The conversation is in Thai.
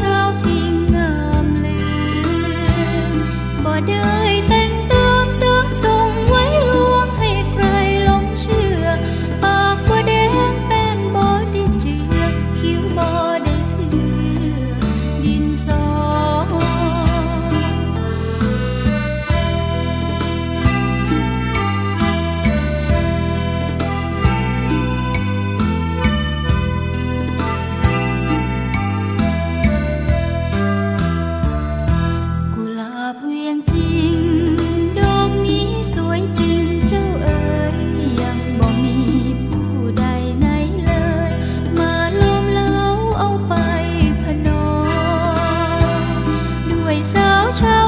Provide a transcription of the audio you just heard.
ชาวพิงงามแลบ่ได้ Tr